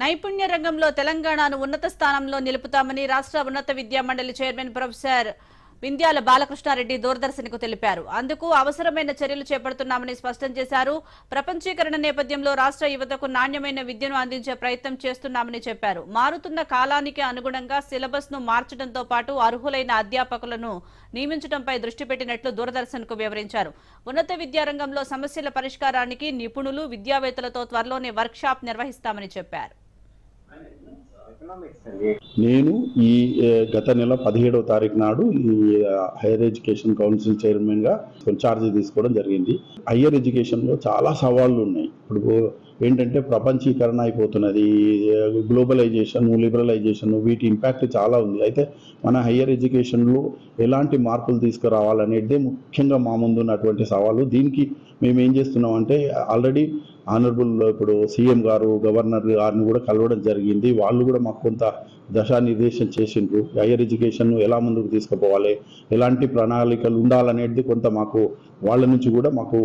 నైపుణ్య రంగంలో తెలంగాణను ఉన్నత స్థానంలో నిలుపుతామని రాష్ట్ర ఉన్నత విద్యా మండలి చైర్మన్ ప్రొఫెసర్ వింధ్యాల బాలకృష్ణారెడ్డి దూరదర్శన్కు తెలిపారు. అందుకు అవసరమైన చర్యలు చేపడుతున్నామని స్పష్టం చేశారు. ప్రపంచీకరణ నేపథ్యంలో రాష్ట్ర యువతకు నాణ్యమైన విద్యను అందించే ప్రయత్నం చేస్తున్నామని చెప్పారు. మారుతున్న కాలానికి అనుగుణంగా సిలబస్ను మార్చడంతో పాటు అర్హులైన అధ్యాపకులను నియమించడంపై దృష్టి పెట్టినట్లు దూరదర్శన్కు వివరించారు. ఉన్నత విద్యారంగంలో సమస్యల పరిష్కారానికి నిపుణులు విద్యావేత్తలతో త్వరలోనే వర్క్షాప్ నిర్వహిస్తామని చెప్పారు. నేను ఈ గత నెల పదిహేడవ తారీఖు నాడు ఈ హైయర్ ఎడ్యుకేషన్ కౌన్సిల్ చైర్మన్గా ఛార్జ్ తీసుకోవడం జరిగింది. హయ్యర్ ఎడ్యుకేషన్లో చాలా సవాళ్ళు ఉన్నాయి. ఇప్పుడు ఏంటంటే ప్రపంచీకరణ అయిపోతున్నది. గ్లోబలైజేషన్ లిబరలైజేషన్ వీటి ఇంపాక్ట్ చాలా ఉంది. అయితే మన హయ్యర్ ఎడ్యుకేషన్లో ఎలాంటి మార్పులు తీసుకురావాలనేది ముఖ్యంగా మా ముందు ఉన్నటువంటి సవాలు దీనికి మేము ఏం చేస్తున్నాం అంటే ఆల్రెడీ ఆనరబుల్ ఇప్పుడు సీఎం గారు గవర్నర్ గారిని కూడా కలవడం జరిగింది. వాళ్ళు కూడా మాకు కొంత దశానిర్దేశం చేసిండ్రు. హైయర్ ఎడ్యుకేషన్ ఎలా ముందుకు తీసుకుపోవాలి? ఎలాంటి ప్రణాళికలు ఉండాలనేది కొంత మాకు వాళ్ళ నుంచి కూడా మాకు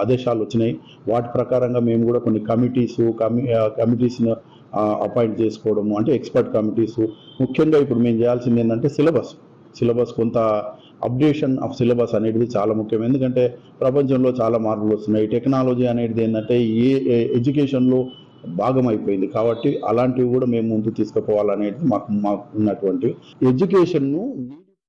ఆదేశాలు వచ్చినాయి. వాటి ప్రకారంగా మేము కూడా కొన్ని కమిటీస్ కమి కమిటీస్ను అపాయింట్ చేసుకోవడము అంటే ఎక్స్పర్ట్ కమిటీస్ ముఖ్యంగా ఇప్పుడు మేము చేయాల్సింది ఏంటంటే సిలబస్ సిలబస్ కొంత అప్డేషన్ ఆఫ్ సిలబస్ అనేది చాలా ముఖ్యం. ఎందుకంటే ప్రపంచంలో చాలా మార్పులు వస్తున్నాయి. టెక్నాలజీ అనేది ఏంటంటే ఏ ఏ- ఎడ్యుకేషన్లో భాగం అయిపోయింది కాబట్టి అలాంటివి కూడా మేము ముందు తీసుకుపోవాలనేది మాకు మాకు ఉన్నటువంటి ఎడ్యుకేషన్ను